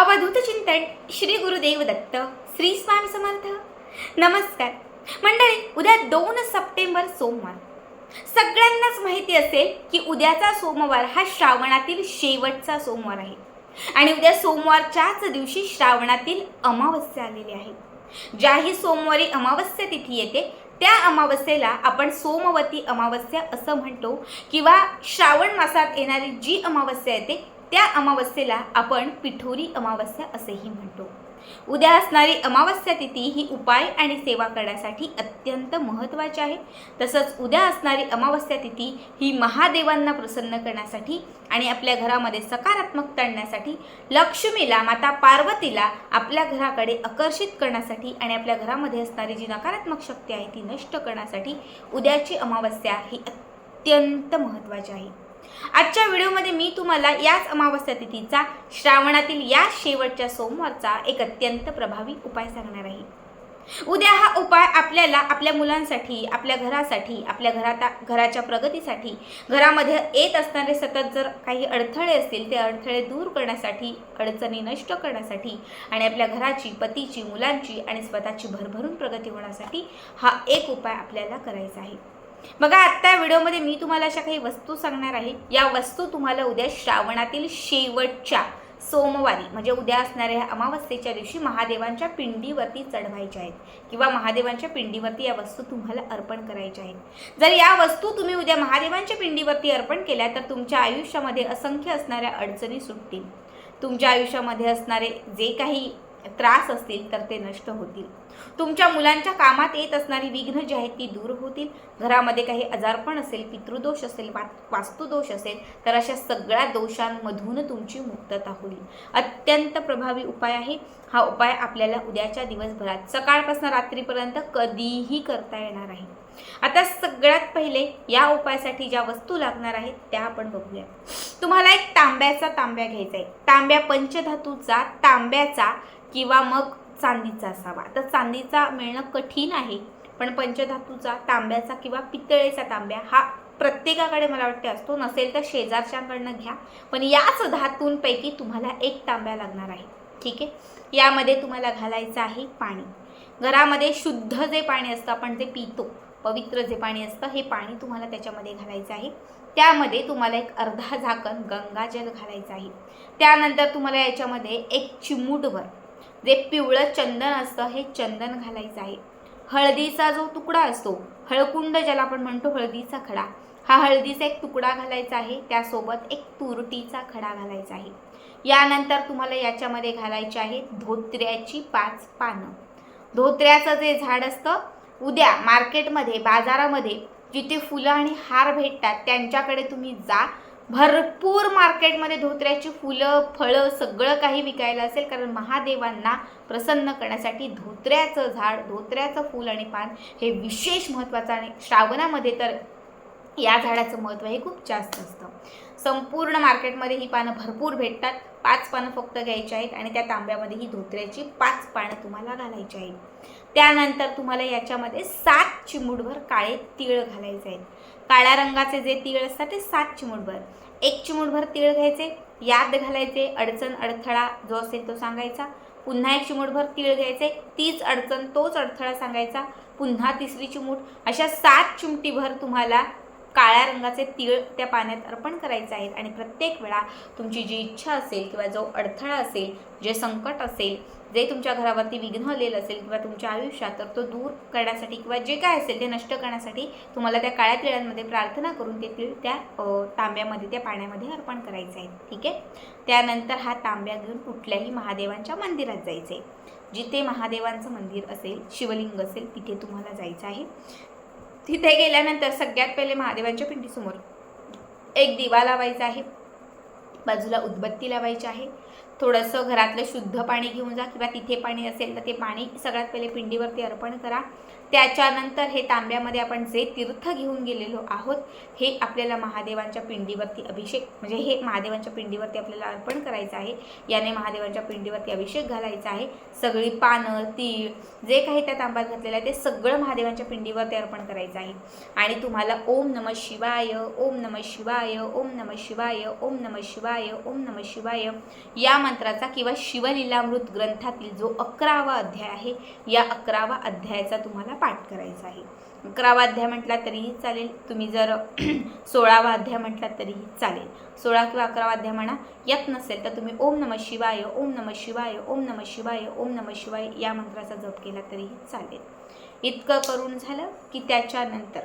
अवधूत चिंतन श्री गुरुदेव दत्त श्री स्वामी समर्थ. नमस्कार. मंडळी उद्या दोन सप्टेंबर सोमवार. सगळ्यांनाच माहिती असेल की उद्याचा सोमवार हा श्रावणातील शेवटचा सोमवार आहे. आणि उद्या सोमवारच्याच दिवशी श्रावणातील अमावस्या आलेली आहे. ज्याही सोमवारी अमावस्या तिथी येते त्या अमावस्येला आपण सोमवती अमावस्या असं म्हणतो किंवा श्रावण मासात येणारी जी अमावस्या येते त्या अमावस्येला आपण पिठोरी अमावस्या असेही म्हणतो. उद्या असणारी अमावस्या तिथी ही उपाय आणि सेवा करण्यासाठी अत्यंत महत्त्वाची आहे. तसंच उद्या असणारी अमावस्या तिथी ही महादेवांना प्रसन्न करण्यासाठी आणि आपल्या घरामध्ये सकारात्मकता आणण्यासाठी लक्ष्मीला माता पार्वतीला आपल्या घराकडे आकर्षित करण्यासाठी आणि आपल्या घरामध्ये असणारी जी नकारात्मक शक्ती आहे ती नष्ट करण्यासाठी उद्याची अमावस्या ही अत्यंत महत्त्वाची आहे. आजच्या व्हिडिओमध्ये मी तुम्हाला याच अमावस्या तिथीचा श्रावणातील या शेवटच्या सोमवारचा एक अत्यंत प्रभावी उपाय सांगणार आहे. उद्या हा उपाय आपल्याला आपल्या मुलांसाठी आपल्या घरासाठी आपल्या घराता घराच्या प्रगतीसाठी घरामध्ये येत असणारे सतत जर काही अडथळे असतील ते अडथळे दूर करण्यासाठी अडचणी नष्ट करण्यासाठी आणि आपल्या घराची पतीची मुलांची आणि स्वतःची भरभरून प्रगती होण्यासाठी हा एक उपाय आपल्याला करायचा आहे. बघा आत्ता व्हिडिओमध्ये मी तुम्हाला अशा काही वस्तू सांगणार आहे. या वस्तू तुम्हाला उद्या श्रावणातील शेवटच्या सोमवारी म्हणजे उद्या असणाऱ्या अमावस्येच्या दिवशी महादेवांच्या पिंडीवरती चढवायच्या आहेत. किंवा महादेवांच्या पिंडीवरती या वस्तू तुम्हाला अर्पण करायच्या आहेत. जर या वस्तू तुम्ही उद्या महादेवांच्या पिंडीवरती अर्पण केल्या तर तुमच्या आयुष्यामध्ये असंख्य असणाऱ्या अडचणी सुटतील. तुमच्या आयुष्यामध्ये असणारे जे काही त्रास असतील तर ते नष्ट होतील. तुमच्या मुलांच्या कामात येत असणारी विघ्न जी आहेत ती दूर होतील. घरामध्ये काही आजारपण असेल पितृदोष असेल वा वास्तुदोष असेल तर अशा सगळ्या दोषांमधून तुमची मुक्तता होईल. अत्यंत प्रभावी उपाय आहे. हा उपाय आपल्याला उद्याच्या दिवसभरात सकाळपासून रात्रीपर्यंत कधीही करता येणार आहे. आता सगळ्यात पहिले या उपायासाठी ज्या वस्तू लागणार आहेत त्या आपण बघूया. तुम्हाला एक तांब्याचा तांब्या घ्यायचा आहे. तांब्या पंचधातूचा तांब्याचा किंवा मग चांदीचा असावा. तर चांदीचा मिळणं कठीण आहे पण पंचधातूचा तांब्याचा किंवा पितळेचा तांब्या हा प्रत्येकाकडे मला वाटते असतो. नसेल तर शेजारच्याकडनं घ्या पण याच धातूंपैकी तुम्हाला एक तांब्या लागणार आहे. ठीक आहे? यामध्ये तुम्हाला घालायचं आहे पाणी. घरामध्ये शुद्ध जे पाणी असतं आपण जे पितो पवित्र जे पाणी असतं हे पाणी तुम्हाला त्याच्यामध्ये घालायचं आहे. त्यामध्ये तुम्हाला एक अर्धा झाकण गंगाजल घालायचं आहे. त्यानंतर तुम्हाला याच्यामध्ये एक चिमूटभर जे पिवळं चंदन असतं हे चंदन घालायचं आहे. हळदीचा जो तुकडा असतो हळकुंड ज्याला आपण म्हणतो हळदीचा खडा हा हळदीचा एक तुकडा घालायचा आहे. त्यासोबत एक तुरटीचा खडा घालायचा आहे. यानंतर तुम्हाला याच्यामध्ये घालायचे आहे धोत्र्याची पाच पानं. धोत्र्याचं जे झाड असतं उद्या मार्केटमध्ये बाजारामध्ये जिथे फुलं आणि हार भेटतात त्यांच्याकडे तुम्ही जा. भरपूर मार्केटमध्ये धोत्र्याची फुलं फळं सगळं काही विकायला असेल कारण महादेवांना प्रसन्न करण्यासाठी धोत्र्याचं झाड धोत्र्याचं फूल आणि पान हे विशेष महत्त्वाचं आणि श्रावणामध्ये तर या झाडाचं महत्त्व हे खूप जास्त असतं. संपूर्ण मार्केटमध्ये ही पानं भरपूर भेटतात. पाच पानं फक्त घ्यायची आहेत आणि त्या तांब्यामध्ये ही धोत्र्याची पाच पानं तुम्हाला घालायची आहेत. त्यानंतर तुम्हाला याच्यामध्ये सात चिमूटभर काळे तीळ घालायचे आहेत. काळ्या रंगाचे जे तीळ असतात ते सात चिमूटभर. एक चिमूटभर तीळ घ्यायचे याद घालायचे अडचण अडथळा जो असेल तो सांगायचा. पुन्हा एक चिमूटभर तीळ घ्यायचे तीच अडचण तोच अडथळा सांगायचा. पुन्हा तिसरी चिमूट अशा सात चिमटीभर तुम्हाला काळ्या रंगाचे तीळ त्या पाण्यात अर्पण करायचे आहेत आणि प्रत्येक वेळा तुमची जी इच्छा असेल किंवा जो अडथळा असेल जे संकट असेल जे तुमच्या घरावरती विघ्न आलेलं असेल किंवा तुमच्या आयुष्यात तर तो दूर करण्यासाठी किंवा जे काय असेल ते नष्ट करण्यासाठी तुम्हाला त्या काळ्या तिळांमध्ये प्रार्थना करून ते तीळ त्या तांब्यामध्ये त्या पाण्यामध्ये अर्पण करायचे आहेत. ठीक आहे? त्यानंतर हा तांब्या घेऊन कुठल्याही महादेवांच्या मंदिरात जायचे. जिथे महादेवांचं मंदिर असेल शिवलिंग असेल तिथे तुम्हाला जायचं आहे. तिथे गेल्यानंतर सगळ्यात पहिले महादेवांच्या पिंडीसमोर एक दिवा लावायचा आहे. बाजूला उदबत्ती लावायची आहे. थोडंसं घरातलं शुद्ध पाणी घेऊन जा किंवा तिथे पाणी असेल तर ते पाणी सगळ्यात पहिले पिंडीवरती अर्पण करा. त्याच्यानंतर हे तांब्यामध्ये आपण जे तीर्थ घेऊन गेलेलो आहोत हे आपल्याला महादेवांच्या पिंडीवरती अभिषेक म्हणजे हे महादेवांच्या पिंडीवरती आपल्याला अर्पण करायचं आहे. याने महादेवांच्या पिंडीवरती अभिषेक घालायचा आहे. सगळी पानं तीळ जे काही त्या तांब्यात घातलेलं आहे ते सगळं महादेवांच्या पिंडीवरती अर्पण करायचं आहे. आणि तुम्हाला ओम नम शिवाय ओम नम शिवाय ओम नम शिवाय ओम नम शिवाय ओम नम शिवाय या मंत्राचा किंवा शिवलीलामृत ग्रंथातील जो अकरावा अध्याय आहे या अकरावा अध्यायाचा तुम्हाला पाठ करायचा आहे. अकरावा अध्याय म्हटला तरीही चालेल. तुम्ही जर सोळावा अध्याय म्हटला तरीही चालेल. सोळा किंवा अकरावा अध्याय म्हणा येत नसेल तर तुम्ही ओम नम शिवाय ओम नम शिवाय ओम नम शिवाय ओम नम शिवाय या मंत्राचा जप केला तरीही चालेल. इतकं करून झालं की त्याच्यानंतर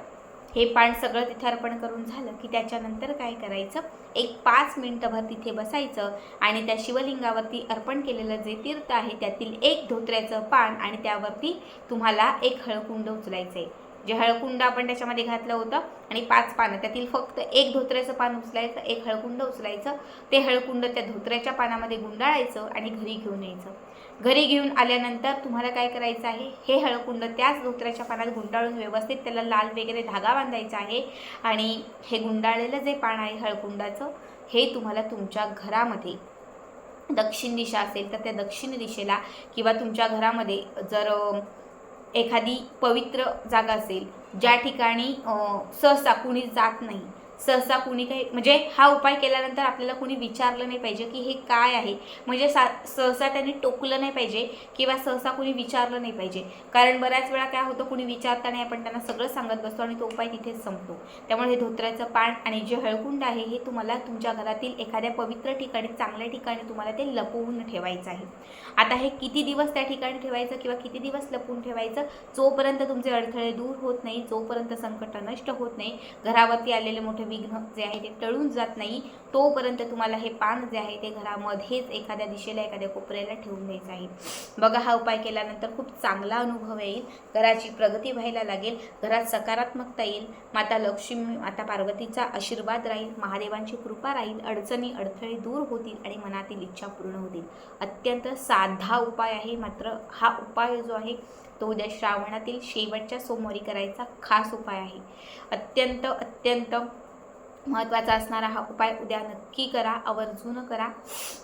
हे पान सगळं तिथे अर्पण करून झालं की त्याच्यानंतर काय करायचं? एक पाच मिनटंभर तिथे बसायचं आणि त्या शिवलिंगावरती अर्पण केलेलं जे तीर्थ आहे त्यातील एक धोत्र्याचं पान आणि त्यावरती तुम्हाला एक हळकुंड उचलायचं आहे जे हळकुंड आपण त्याच्यामध्ये घातलं होतं आणि पाच पानं. त्यातील फक्त एक धोत्र्याचं पान उचलायचं एक हळकुंड उचलायचं. ते हळकुंड त्या धोत्र्याच्या पानामध्ये गुंडाळायचं आणि घरी घेऊन यायचं. घरी घेऊन आल्यानंतर तुम्हाला काय करायचं आहे? हे हळकुंड त्याच धोत्र्याच्या पानात गुंडाळून व्यवस्थित त्याला लाल वगैरे धागा बांधायचा आहे आणि हे गुंडाळलेलं जे पान आहे हळकुंडाचं हे तुम्हाला तुमच्या घरामध्ये दक्षिण दिशा असेल तर त्या दक्षिण दिशेला किंवा तुमच्या घरामध्ये जर एखादी पवित्र जागा असेल ज्या ठिकाणी सहसा कुणी जात नाही. सहसा कुणी काही म्हणजे हा उपाय केल्यानंतर आपल्याला कुणी विचारलं नाही पाहिजे की हे काय आहे. म्हणजे सा सहसा त्यांनी टोकलं नाही पाहिजे किंवा सहसा कुणी विचारलं नाही पाहिजे. कारण बऱ्याच वेळा काय होतं कुणी नाही आपण त्यांना सगळं सांगत बसतो आणि तो उपाय तिथेच संपतो. त्यामुळे हे धोत्र्याचं पान आणि जे हळकुंड आहे हे तुम्हाला तुमच्या घरातील एखाद्या पवित्र ठिकाणी चांगल्या ठिकाणी तुम्हाला ते लपवून ठेवायचं आहे. आता हे किती दिवस त्या ठिकाणी ठेवायचं किंवा किती दिवस लपवून ठेवायचं जोपर्यंत तुमचे अडथळे दूर होत नाही जोपर्यंत संकट नष्ट होत नाही घरावरती आलेले मोठे विघ्न जे आहे ते टळून जात नाही. तोपर्यंत तुम्हाला हे पान जे आहे ते घरामध्येच एखाद्या दिशेला एखाद्या कोपऱ्याला ठेवून द्यायचं आहे. बघा हा उपाय केल्यानंतर खूप चांगला अनुभव येईल. घराची प्रगती व्हायला लागेल. घरात सकारात्मकता येईल. माता लक्ष्मी माता पार्वतीचा आशीर्वाद राहील. महादेवांची कृपा राहील. अडचणी अडथळे दूर होतील आणि मनातील इच्छा पूर्ण होतील. अत्यंत साधा उपाय आहे. मात्र हा उपाय जो आहे तो उद्या श्रावणातील शेवटच्या सोमवारी करायचा खास उपाय आहे. अत्यंत अत्यंत महत्त्वाचा असणारा हा उपाय उद्या नक्की करा आवर्जून करा.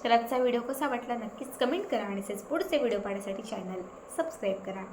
तर आजचा व्हिडिओ कसा वाटला नक्कीच कमेंट करा आणि तसेच पुढचे व्हिडिओ पाहण्यासाठी चॅनल सबस्क्राईब करा.